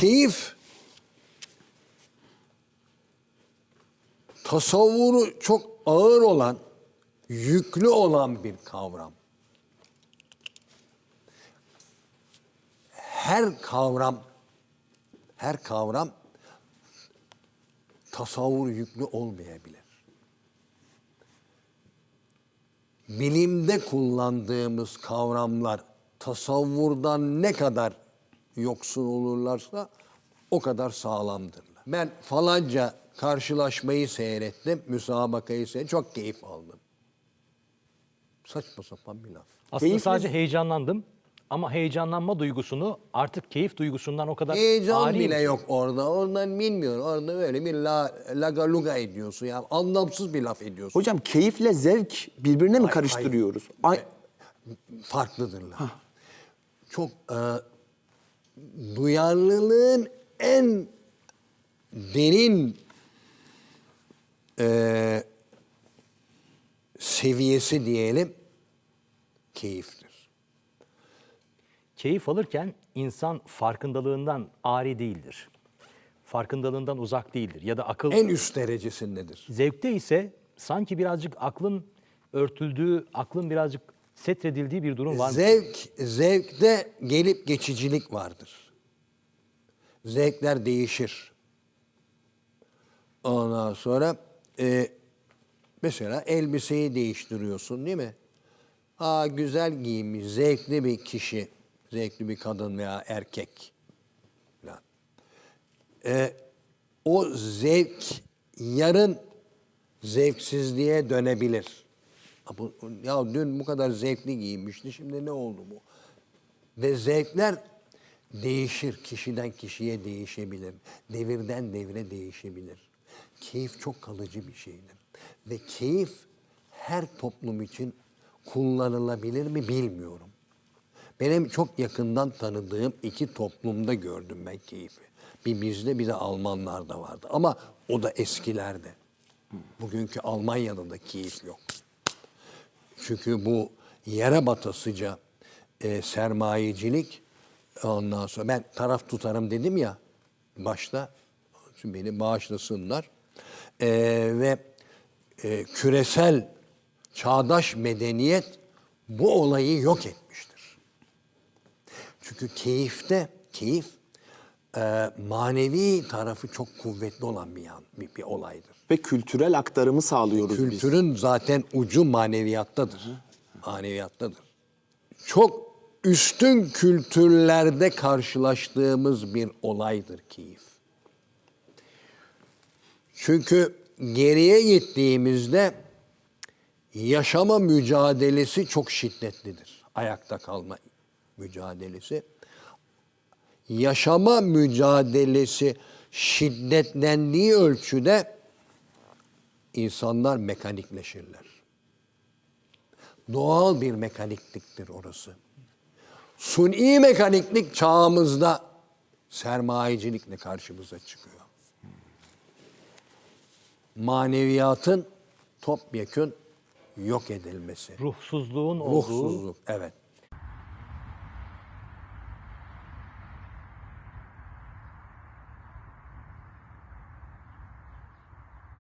keyif tasavvuru çok ağır olan, yüklü olan bir kavram. Her kavram her kavram tasavvur yüklü olmayabilir. Bilimde kullandığımız kavramlar tasavvurdan ne kadar yoksun olurlarsa o kadar sağlamdırlar. Ben falanca karşılaşmayı seyrettim, müsabakayı seyrettim, çok keyif aldım. Saçma sapan bir laf. Aslında Keyifli- sadece heyecanlandım ama heyecanlanma duygusunu artık keyif duygusundan o kadar Heyecan ari- bile yok orada. Oradan bilmiyorum. Orada böyle bir la, laga luga ediyorsun. Ya anlamsız bir laf ediyorsun. Hocam keyifle zevk birbirine mi Hayır, karıştırıyoruz? hayır. Ay, Farklıdırlar. Çok e, duyarlılığın en derin e, seviyesi diyelim keyiftir. Keyif alırken insan farkındalığından ari değildir. Farkındalığından uzak değildir ya da akıl En üst derecesindedir. Zevkte ise sanki birazcık aklın örtüldüğü, aklın birazcık setredildiği bir durum var. Zevk, zevkte gelip geçicilik vardır. Zevkler değişir. Ondan sonra e, mesela elbiseyi değiştiriyorsun değil mi? Ha güzel giyinmiş, zevkli bir kişi, zevkli bir kadın veya erkek. E, o zevk yarın zevksizliğe dönebilir. Bu- Ya dün bu kadar zevkli giyinmişti, şimdi ne oldu bu? Ve zevkler değişir, kişiden kişiye değişebilir. Devirden devre değişebilir. Keyif çok kalıcı bir şeydir. Ve keyif her toplum için kullanılabilir mi bilmiyorum. Benim çok yakından tanıdığım iki toplumda gördüm ben keyfi. Bir bizde bir de Almanlarda vardı. Ama o da eskilerde. Bugünkü Almanya'da da keyif yok. Çünkü bu yere batasıca e, sermayecilik ondan sonra ben taraf tutarım dedim ya başta beni bağışlasınlar E, ve e, küresel çağdaş medeniyet bu olayı yok etmiştir. Çünkü keyifte keyif e, manevi tarafı çok kuvvetli olan bir, yan, bir, bir olaydır. ve kültürel aktarımı sağlıyoruz biz. Kültürün zaten ucu maneviyattadır. Maneviyattadır. Çok üstün kültürlerde karşılaştığımız bir olaydır keyif. Çünkü geriye gittiğimizde yaşama mücadelesi çok şiddetlidir. Ayakta kalma mücadelesi. Yaşama mücadelesi şiddetlendiği ölçüde insanlar mekanikleşirler. Doğal bir mekanikliktir orası. Suni mekaniklik çağımızda sermayecilikle karşımıza çıkıyor. Maneviyatın topyekün yok edilmesi. Ruhsuzluğun olduğu Ruhsuzluk, evet.